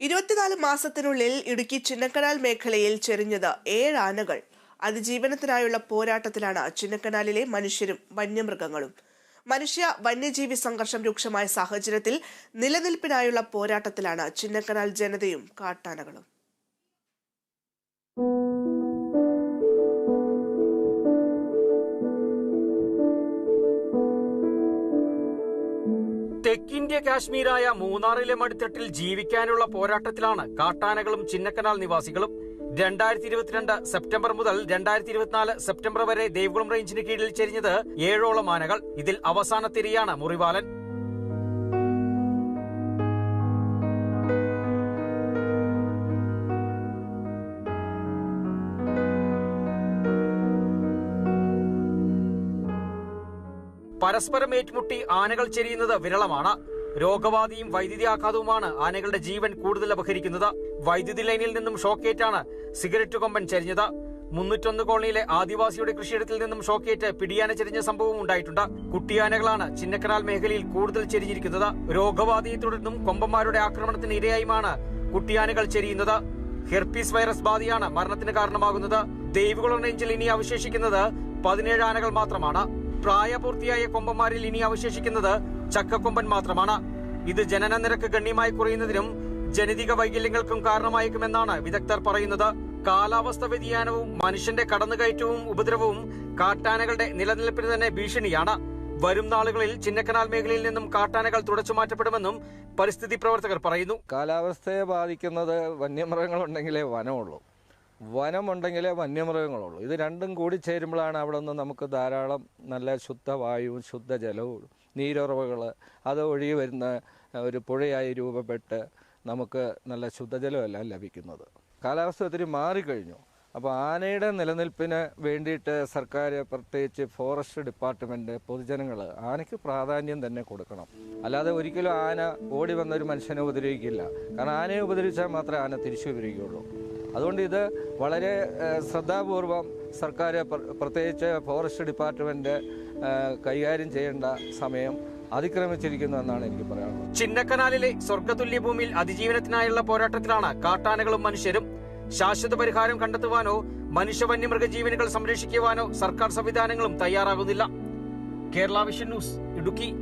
ഇരുപത്തിനാല് മാസത്തിനുള്ളിൽ ഇടുക്കി ചിന്നക്കനാൽ മേഖലയിൽ ചെരിഞ്ഞത് ഏഴ് ആനകൾ. അതിജീവനത്തിനായുള്ള പോരാട്ടത്തിലാണ് ചിന്നക്കനാലിലെ മനുഷ്യരും വന്യമൃഗങ്ങളും. മനുഷ്യ വന്യജീവി സംഘർഷം രൂക്ഷമായ സാഹചര്യത്തിൽ നിലനിൽപ്പിനായുള്ള പോരാട്ടത്തിലാണ് ചിന്നക്കനാൽ ജനതയും കാട്ടാനകളും. തെക്കിന്ത്യ കാശ്മീരായ മൂന്നാറിലെ മടിത്തട്ടിൽ ജീവിക്കാനുള്ള പോരാട്ടത്തിലാണ് കാട്ടാനകളും ചിന്നക്കനാൽ നിവാസികളും. രണ്ടായിരത്തി ഇരുപത്തിരണ്ട് സെപ്റ്റംബർ മുതൽ രണ്ടായിരത്തി ഇരുപത്തിനാല് സെപ്റ്റംബർ വരെ ദേവികുളം റേഞ്ചിന് കീഴിൽ ചെരിഞ്ഞത് ഏഴോളം ആനകൾ. ഇതിൽ അവസാന അവസാനത്തിരിയാണ് മുറിവാലൻ. പരസ്പരം ഏറ്റുമുട്ടി ആനകൾ ചെരിയുന്നത് വിരളമാണ്. രോഗബാധയും വൈദ്യുതി ആഘാതവുമാണ് ആനകളുടെ ജീവൻ കൂടുതൽ അപഹരിക്കുന്നത്. വൈദ്യുതി ലൈനിൽ നിന്നും ഷോക്കേറ്റാണ് സിഗരറ്റ് കൊമ്പൻ ചരിഞ്ഞത്. മുന്നൂറ്റൊന്ന് കോളനിയിലെ ആദിവാസിയുടെ കൃഷിയിടത്തിൽ നിന്നും ഷോക്കേറ്റ് പിടിയാന ചെരിഞ്ഞ സംഭവം ഉണ്ടായിട്ടുണ്ട്. കുട്ടിയാനകളാണ് ചിന്നക്കനാൽ മേഖലയിൽ കൂടുതൽ ചെരിഞ്ഞിരിക്കുന്നത്. രോഗബാധയെ തുടർന്നും കൊമ്പന്മാരുടെ ആക്രമണത്തിന് ഇരയായുമാണ് കുട്ടിയാനകൾ ചെരിയുന്നത്. ഹെർപ്പീസ് വൈറസ് ബാധയാണ് മരണത്തിന് കാരണമാകുന്നത്. ദൈവകുളം റേഞ്ചിൽ ഇനി അവശേഷിക്കുന്നത് പതിനേഴ് ആനകൾ മാത്രമാണ്. പ്രായപൂർത്തിയായ കൊമ്പന്മാരിൽ ഇനി അവശേഷിക്കുന്നത് ചക്കക്കൊമ്പൻ മാത്രമാണ്. ഇത് ജനന നിരക്ക് ഗണ്യമായി കുറയുന്നതിനും ജനിതക വൈകല്യങ്ങൾക്കും കാരണമായേക്കുമെന്നാണ് വിദഗ്ധർ പറയുന്നത്. കാലാവസ്ഥ വ്യതിയാനവും മനുഷ്യന്റെ കടന്നുകയറ്റവും ഉപദ്രവവും കാട്ടാനകളുടെ നിലനിൽപ്പിന് തന്നെ ഭീഷണിയാണ്. വരും നാളുകളിൽ ചിന്നക്കനാൽ മേഖലയിൽ നിന്നും കാട്ടാനകൾ തുടച്ചു മാറ്റപ്പെടുമെന്നും പരിസ്ഥിതി പ്രവർത്തകർ പറയുന്നു. കാലാവസ്ഥയെ ബാധിക്കുന്നത് വന്യമൃഗങ്ങളുണ്ടെങ്കിലേ വനമുള്ളൂ. വനമുണ്ടെങ്കിലേ വന്യമൃഗങ്ങളുള്ളൂ. ഇത് രണ്ടും കൂടി ചേരുമ്പോഴാണ് അവിടെ നിന്ന് നമുക്ക് ധാരാളം നല്ല ശുദ്ധവായുവും ശുദ്ധജലവും നീരുറവകൾ അത് ഒഴുകി വരുന്ന ഒരു പുഴയായി രൂപപ്പെട്ട് നമുക്ക് നല്ല ശുദ്ധജലമെല്ലാം ലഭിക്കുന്നത്. കാലാവസ്ഥ ഒത്തിരി മാറിക്കഴിഞ്ഞു. അപ്പോൾ ആനയുടെ നിലനിൽപ്പിന് വേണ്ടിയിട്ട് സർക്കാർ പ്രത്യേകിച്ച് ഫോറസ്റ്റ് ഡിപ്പാർട്ട്മെന്റ് പൊതുജനങ്ങൾ ആനയ്ക്ക് പ്രാധാന്യം തന്നെ കൊടുക്കണം. അല്ലാതെ ഒരിക്കലും ആന ഓടി വന്ന ഒരു മനുഷ്യനെ ഉപദ്രവിക്കില്ല. കാരണം ആനയെ ഉപദ്രവിച്ചാൽ മാത്രമേ ആന തിരിച്ചു ഉപദ്രവിക്കുകയുള്ളൂ അതുകൊണ്ട് ഇത് വളരെ ശ്രദ്ധാപൂർവം സർക്കാർ പ്ര- പ്രത്യേകിച്ച് ഫോറസ്റ്റ് ഡിപ്പാർട്ട്മെന്റ് കൈകാര്യം ചെയ്യേണ്ട സമയം അതിക്രമിച്ചിരിക്കുന്നു എന്നാണ് എനിക്ക് പറയാനുള്ളത്. ചിന്നക്കനാലിലെ സ്വർഗതുല്യ ഭൂമിയിൽ അതിജീവനത്തിനായുള്ള പോരാട്ടത്തിലാണ് കാട്ടാനകളും മനുഷ്യരും. ശാശ്വത പരിഹാരം കണ്ടെത്തുവാനോ മനുഷ്യ വന്യമൃഗ ജീവനുകൾ സംരക്ഷിക്കുവാനോ സർക്കാർ സംവിധാനങ്ങളും തയ്യാറാകുന്നില്ല. Kerala vision news Idukki.